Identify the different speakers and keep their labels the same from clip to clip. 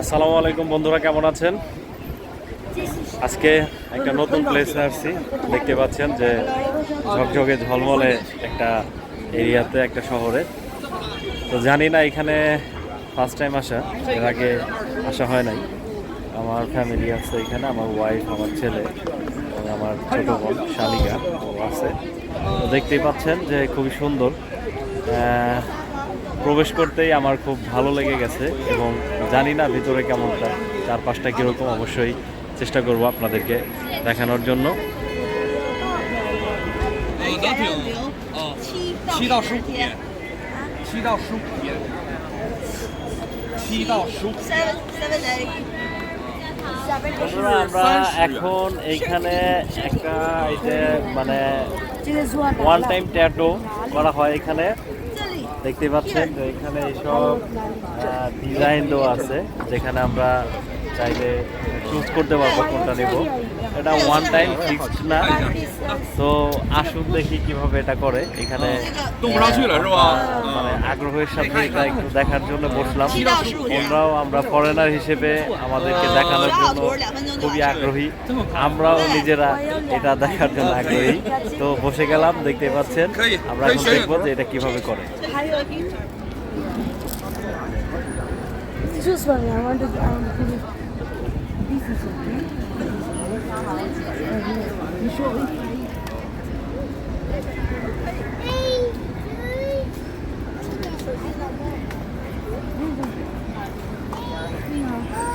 Speaker 1: আসসালামু আলাইকুম বন্ধুরা, কেমন আছেন? আজকে একটা নতুন প্লেসে আসছি। দেখতে পাচ্ছেন যে ঝকঝকে ঝলমলে একটা এরিয়াতে, একটা শহরে। তো জানি না এখানে ফার্স্ট টাইম আসা, এর আগে আসা হয় নাই। আমার ফ্যামিলি আছে এখানে, আমার ওয়াইফ আমার ছেলে, এবং আমার ছোট বোন, শালিকা, ও আছে। তো দেখতেই পাচ্ছেন যে খুবই সুন্দর। প্রবেশ করতেই আমার খুব ভালো লেগে গেছে এবং জানি না ভিতরে কেমনটা চারপাশটা কীরকম অবশ্যই চেষ্টা করব আপনাদেরকে দেখানোর জন্য আমরা এখন এইখানে একটা এই যে মানে ওয়ান টাইম ট্যাটো করা হয় এখানে দেখতে পাচ্ছেন যে এখানে সব ডিজাইন দেওয়া আছে যেখানে আমরা চাইলে চুজ করতে পারব কোনটা নেব। এটা ওয়ান টাইম ফিক্সড না। তো আসুন দেখি কীভাবে এটা করে। এখানে মানে আগ্রহের সাথে এটা একটু দেখার জন্য বসলাম। আমরাও আমরা ফরেনার হিসেবে আমাদেরকে দেখানোর জন্য খুবই আগ্রহী। আমরাও নিজেরা এটা দেখার জন্য আগ্রহী। তো বসে গেলাম দেখতে পাচ্ছেন। আমরা এখন দেখব যে এটা কীভাবে করে।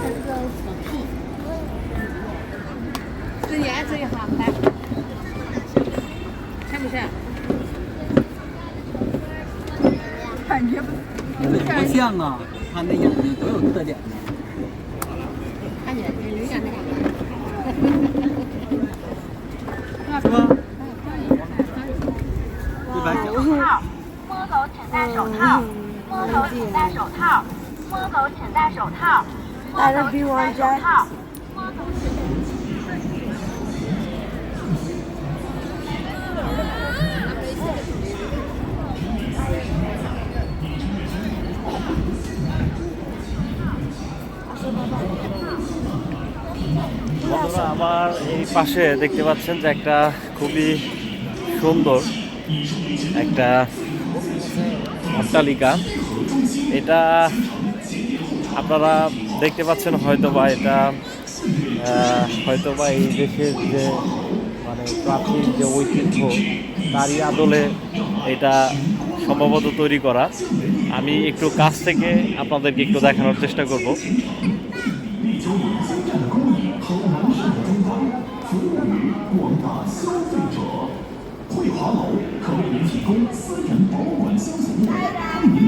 Speaker 2: It goes. 这你按这个。哈，来，像不像？感觉不
Speaker 3: 不像啊，他那眼睛多有特点呢。
Speaker 2: 看起来有点那个。
Speaker 3: 是吧？一百九。摸狗请戴
Speaker 4: 手套，摸狗请戴手套，摸狗请戴手套，摸狗请戴手套，摸狗请。
Speaker 1: আমার এই পাশে দেখতে পাচ্ছেন যে একটা খুবই সুন্দর একটা অট্টালিকা। এটা আপনারা দেখতে পাচ্ছেন হয়তো বা এটা হয়তো বা এই দেশের যে মানে প্রাচীন যে ঐতিহ্য, তারই আদলে এটা সম্ভবত তৈরি করা। আমি একটু কাছ থেকে আপনাদেরকে একটু দেখানোর চেষ্টা করব। 力求以精湛的工艺和完善的终端服务于广大消费者。汇华楼可为您提供私人保管消服务，为您。